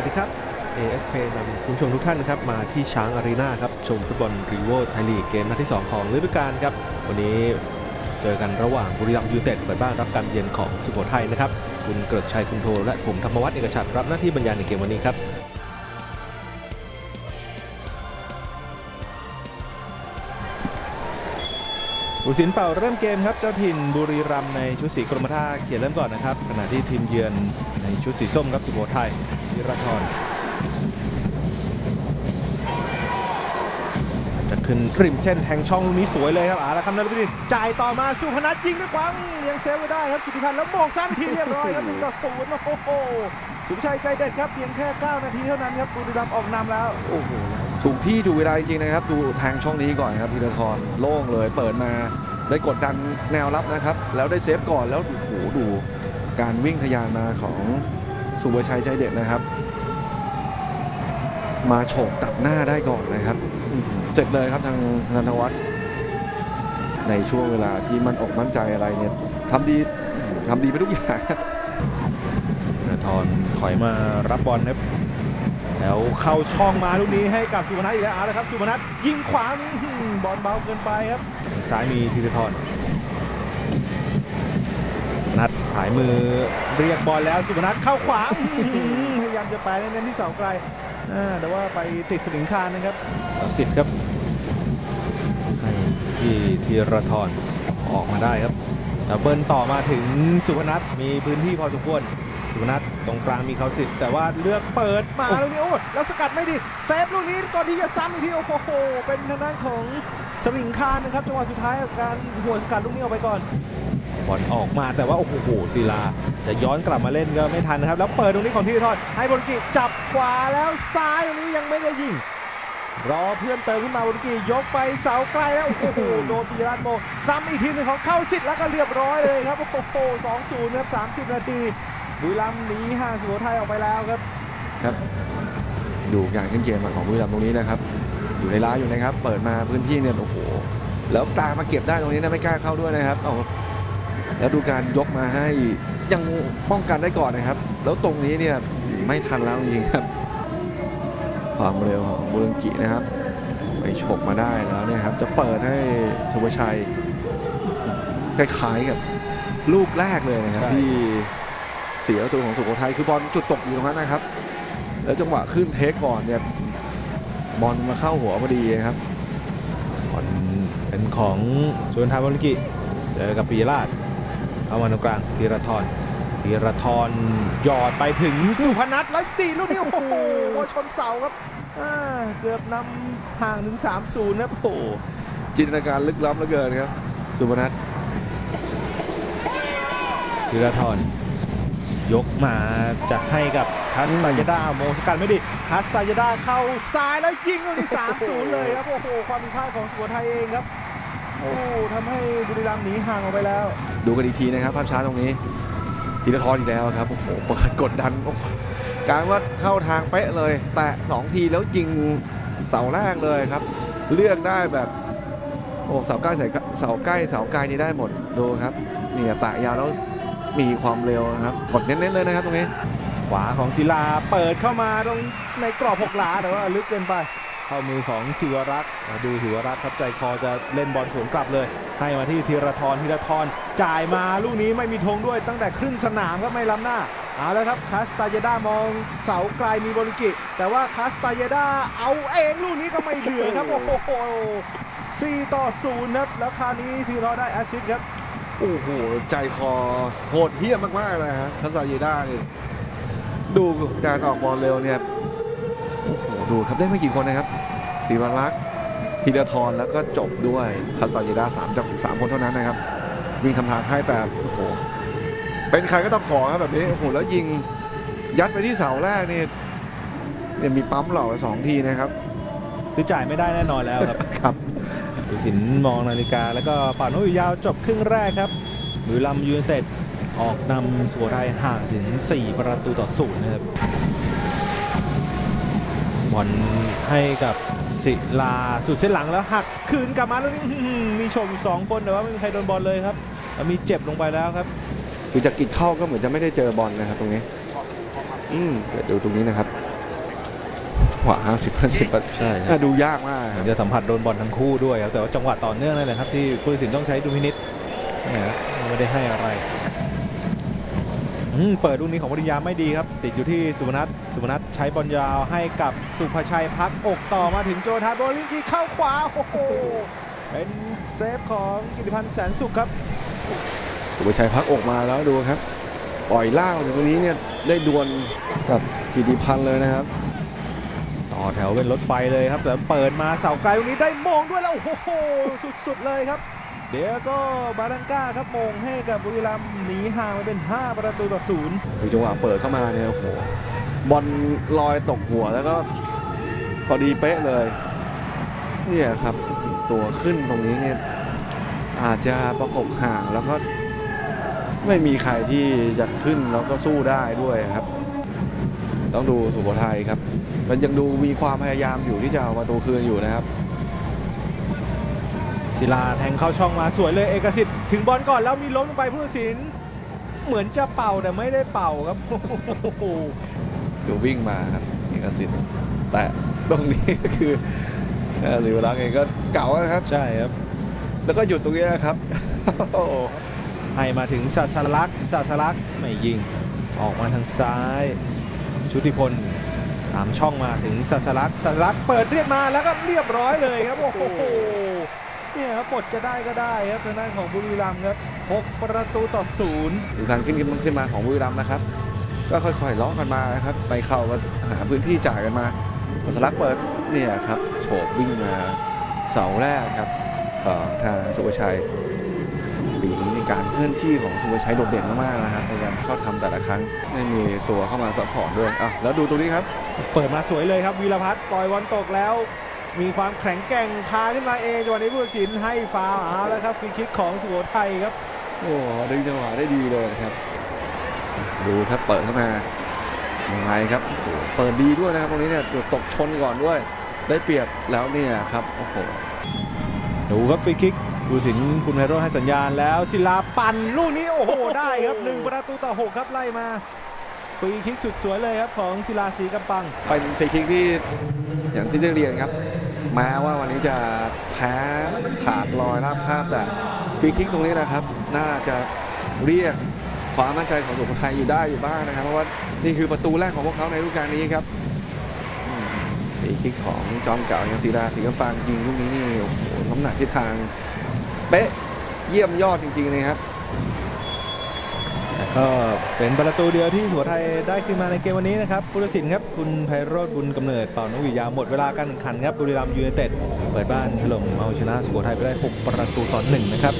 วัสดีครับ ASP นำคุณผู้ชมทุกท่านนะครับมาที่ช้างอารีนาครับชมฟุตบอลรีโวไทยลีกเกมนัดที่ 2 ของฤดูกาลครับ วันนี้เจอกันระหว่างบุรีรัมย์ยูเต็ดเปิดบ้านรับการเยือนของสุโขทัยนะครับ คุณเกริกชัยคุณโท และผมธรรมวัฒน์เอกชัดรับหน้าที่บรรยายในเกมวันนี้ครับ บุสินเป่าเริ่มเกมครับเจ้าถิ่นบุรีรัมย์ในชุดสีกรมท่าเขียนเริ่มก่อนนะครับ ขณะที่ทีมเยือนในชุดสีส้มครับสุโขทัยวิรทรจะขึ้นริมเส้นแทงช่องลูกนี้สวยเลยครับอาละคำนันทบินจ่ายต่อมาสุพนัทยิงด้วยขวางยังเซฟไว้ได้ครับกิติพันธ์แล้วโมงซ้ำทีเรียบร้อยครับหนึ่งต่อศูนย์โอ้โหสุชัยใจเด็ดครับเพียงแค่ 9 นาทีเท่านั้นครับบุรีรัมย์ออกนำแล้วโอ้โห ถูกที่ถูกเวลาจริงๆนะครับ ดูทางช่องนี้ก่อนครับพีรทรโล่งเลย เปิดมาได้กดดันแนวรับนะครับ แล้วได้เซฟก่อนแล้วโอ้โหดูการวิ่งทะยานมาของสุวชัยใจเด็ดนะครับ มาโฉบตัดหน้าได้ก่อนนะครับเสร็จเลยครับทางนันทวัฒน์ในช่วงเวลาที่มันอกมั่นใจอะไรเนี่ยทำดีทำดีไปทุกอย่างธนาธรถอยมารับบอลครับ แล้วเข้าช่องมาลูกนี้ให้กับสุพนัทอีกแล้วเอาละครับสุพนัทยิงขวานี่อื้อหือบอลเบาเกินไปครับทางซ้ายมีธีรทรสุพนัทถ่ายมือเรียกบอลแล้วสุพนัทเข้าขวาอื้อหือพยายามจะไปเน้นๆที่เสาไกลอ่าแต่ว่าไปติดสลิงคานนะครับเอาสิทธิ์ครับให้ที่ธีรทรออกมาได้ครับดับเบิลต่อมาถึงสุพนัทมีพื้นที่พอสมควร สุพนัทตรงกลางมีเขาสิทธิ์แต่ว่าเลือกเปิดมาลูกนี้โอ้แล้วสกัดไม่ดีเซฟลูกนี้ก่อนที่จะซ้ำอีกทีโอ้โหเป็นทางด้านของสลิงคานนะครับจังหวะสุดท้ายกับการหัวสกัดลูกนี้ออกไปก่อนบอลออกมาแต่ว่าโอ้โหศิลา จะย้อนกลับมาเล่นก็ไม่ทันนะครับ แล้วเปิดตรงนี้ของทีทอดให้บอลกิจับขวาแล้วซ้ายตรงนี้ยังไม่ได้ยิงรอเพื่อนเติมขึ้นมาบนกียกไปเสาไกลแล้วโอ้โหโดนปีรัตโมซ้ำอีกทีหนึ่งของเข้าสิทธิ์แล้วก็เรียบร้อยเลยครับโอ้โหสองศูนย์ครับสามสิบนาที บุรีรัมย์หนีห่างสุโขทัยออกไปแล้วครับครับ ดูการขึ้นเกมมาของบุรีรัมย์ตรงนี้นะครับ อยู่ในร้ายอยู่นะครับ เปิดมาพื้นที่เนี่ยโอ้โหแล้วตามมาเก็บได้ตรงนี้นะไม่กล้าเข้าด้วยนะครับเอาแล้วดูการยกมาให้ยังป้องกันได้ก่อนนะครับ แล้วตรงนี้เนี่ยไม่ทันแล้วจริงๆครับ ความเร็วของบุรังกินะครับไปฉกมาได้แล้วเนี่ยครับ จะเปิดให้สุภชัยคล้ายๆกับลูกแรกเลยนะครับใช่ที่เสียประตูของสุโขทัยคือบอลจุดตกอยู่ตรงนั้นนะครับ แล้วจังหวะขึ้นเทคก่อนเนี่ยบอลมาเข้าหัวพอดีครับบอลเป็นของชวนทาบอลกิเจอกับปีราชเข้ามาตรงกลางธีรทรธีรทรหยอดไปถึงสุพนัทแล้วตีลูกนี้โอ้โหชนเสาครับเกือบนำห่างถึง 3-0 นะครับโอ้โหจินตนาการลึกล้ำเหลือเกินครับ สุพนัทธีรทร ยกมาจะให้กับคาสตายาดาโมสกัดไม่ดีคาสตายาดาเข้าซ้ายแล้วยิงลูกนี้3-0เลยครับโอ้โหความผิดพลาดของสุโขทัยเองครับโอ้ทำให้บุรีรัมย์หนีห่างออกไปแล้ว ดูกันอีกทีนะครับภาพช้าตรงนี้ธีรทรอีกแล้วครับโอ้โหเปิดกดดันโอ้โหการว่าเข้าทางเป๊ะเลย แตะสองทีแล้วยิงเสาแรกเลยครับ เลือกได้แบบโอ้เสาใกล้เสาเสาใกล้เสาไกลนี่ได้หมดดูครับนี่แตะยาวแล้ว มีความเร็วนะครับกดเน้นๆเลยนะครับตรงนี้ ขวาของศิลาเปิดเข้ามาตรงในกรอบหกหลาแต่ว่าลึกเกินไป เข้ามือของศิวรักษ์ดูศิวรักษ์ครับใจคอจะเล่นบอลสวนกลับเลย ให้มาที่ธีรทรธีรทรจ่ายมาลูกนี้ไม่มีธงด้วยตั้งแต่ครึ่งสนามครับไม่ล้ำหน้าเอาแล้วครับคาสตาเยดามองเสาไกลมีบริกิ แต่ว่าคาสตาเยดาเอาเองลูกนี้ก็ไม่เหลือครับโอ้โหสี่ต่อศูนย์ครับแล้วคราวนี้ธีรทรได้แอสซิสต์ครับ โอ้โห ใจคอโหดเหี้ยมมาก ๆ เลยครับทัศยด้าเนี่ยดูการออกบอลเร็วเนี่ยโอ้โหดูครับได้ไม่กี่คนนะครับศิวรักษ์ธีรทรแล้วก็จบด้วยทัศยด้าสามจากสามคนเท่านั้นนะครับวิ่งคำทางให้แต่โอ้โหเป็นใครก็ต้องขอครับแบบนี้โอ้โหแล้วยิงยัดไปที่เสาแรกนี่เนี่ยมีปั๊มเหล่าสองทีนะครับ คือจ่ายไม่ได้แน่นอนแล้วครับ ครับ ดูสินมองนาฬิกาแล้วก็ป่านกอยู่ยาวจบครึ่งแรกครับบุรีรัมย์ยูไนเต็ดออกนำสุโขทัยห่างถึง 4 ประตูต่อศูนย์นะครับบอลให้กับศิลาสุดเส้นหลังแล้วหักคืนกลับมาแล้วนี่มีโฉบอยู่สองคนแต่ว่าไม่มีใครโดนบอลเลยครับแล้วมีเจ็บลงไปแล้วครับคือจะกิดเข้าก็เหมือนจะไม่ได้เจอบอลนะครับตรงนี้ อืมเดี๋ยวดูตรงนี้นะครับ งหวะ50 50ใช่น่าดูยากมากเหคมืรัอบนจะสัมผัสโดนบอลทั้งคู่ด้วยครับแต่ว่าจังหวะต่อเนื่องนั่นแหละครับที่ผู้ตัดสินต้องใช้ดุลพินิษเนี่ยครับไม่ได้ให้อะไรอืมเปิดลูกนี้ของวริยาไม่ดีครับ ติดอยู่ที่สุพนัทสุพนัทใช้บอลยาวให้กับสุภชัยพักอกต่อมาถึงโจทัสโบลิงกีเข้าขวาโอ้โหเป็นเซฟของกิติพันธ์แสนสุขครับ สุภชัยพักออกมาแล้วดูครับ ปล่อยล่างถึงตรงนี้เนี่ยได้ดวลกับกิติพันธ์เลยนะครับ ต่อแถวเป็นรถไฟเลยครับแต่เปิดมาเสาไกลตรงนี้ได้มงด้วยแล้วโอ้โหสุดๆเลยครับ เดี๋ยวก็บารังก้าครับมงให้กับบุรีรัมย์หนีห่างไปเป็น 5 ประตูต่อศูนย์ดูจังหวะเปิดเข้ามาเนี่ยโอ้โหบอลลอยตกหัวแล้วก็พอดีเป๊ะเลยนี่ครับตัวขึ้นตรงนี้เนี่ยอาจจะประกบห่างแล้วก็ไม่มีใครที่จะขึ้นแล้วก็สู้ได้ด้วยครับ ต้องดูสุโขทัยครับ มันยังดูมีความพยายามอยู่ที่จะเอาประตูคืนอยู่นะครับ ศิลาแทงเข้าช่องมาสวยเลยเอกสิทธิ์ถึงบอลก่อนแล้วมีล้มลงไปผู้ตัดสิน เหมือนจะเป่าแต่ไม่ได้เป่าครับโอ้โหดูวิ่งมาครับเอกสิทธิ์แต่ตรงนี้ก็คือเอ่อศิวรักษ์เองก็เก่าแล้วครับใช่ครับ แล้วก็หยุดตรงนี้นะครับโอ้โหให้มาถึงศาสลักษณ์ศาสลักษณ์ไม่ยิง ออกมาทางซ้าย ชุติพลตามช่องมาถึงศาสลักษณ์ศาสลักษ์เปิดเรียกมาแล้วก็เรียบร้อยเลยครับโอ้โหเนี่ยครับปดจะได้ก็ได้ครับทางด้านของบุรีรัมย์ครับ6ประตูต่อศูนย์ดูการขึ้นมันขึ้นมาของบุรีรัมย์นะครับ ก็ค่อยๆลาะกันมานะครับ ไปเข้ามาหาพื้นที่จ่ายกันมาสัสลักษ์เปิดเนี่ยครับโฉบวิ่งมาเสาแรกครับทางสุภชัยปีนี้ใน การเคลื่อนที่ของสุภชัยโดดเด่นมากๆนะครับในการเข้าทำแต่ละครั้งไม่มีตัวเข้ามาซัพพอร์ตด้วยอะแล้วดูตรงนี้ครับ เปิดมาสวยเลยครับวีรพัฒน์ปล่อยบอลตกแล้ว มีความแข็งแกร่งพาขึ้นมาเองจังหวะนี้ผู้ตัดสินให้ฟาวล์เอาแล้วครับฟรีคิกของสุโขทัยครับโอ้โหดึงจังหวะได้ดีเลยนะครับ ดูครับเปิดเข้ามายังไงครับโอ้โหเปิดดีด้วยนะครับตรงนี้เนี่ยตกชนก่อนด้วย ได้เปรียบแล้วเนี่ยครับโอ้โหดูครับฟรีคิก ผู้ตัดสินคุณไพโรจน์ให้สัญญาณแล้วศิลาปั่นลูกนี้โอ้โหได้ครับหนึ่งประตูต่อหกครับไล่มาฟรีคิกสุดสวยเลยครับของศิลาสีกำปัง เป็นฟรีคิกที่อย่างที่ได้เรียนครับแม้ว่าวันนี้จะแพ้ขาดลอยราบคาบแต่ฟรีคิกตรงนี้นะครับ น่าจะเรียกความมั่นใจของสุโขทัยอยู่ได้อยู่บ้างนะครับ เพราะว่านี่คือประตูแรกของพวกเขาในฤดูกาลนี้ครับอืมฟรีคิกของจอมเก่าอย่างศิลาสีกำปางยิงลูกนี้นี่โอ้โหน้ำหนักทิศทาง เป๊ะเยี่ยมยอดจริงๆเลยครับก็เป็นประตูเดียวที่สุโขทัยได้ขึ้นมาในเกมวันนี้นะครับผู้ตัดสินครับคุณไพโรธบุญกำเนิดต่อนกหวีดยาวหมดเวลาการแข่งขันครับบุรีรัมย์ยูไนเต็ดเปิดบ้านถล่มเอาชนะสุโขทัยไปได้ 6 ประตูต่อหนึ่งนะครับ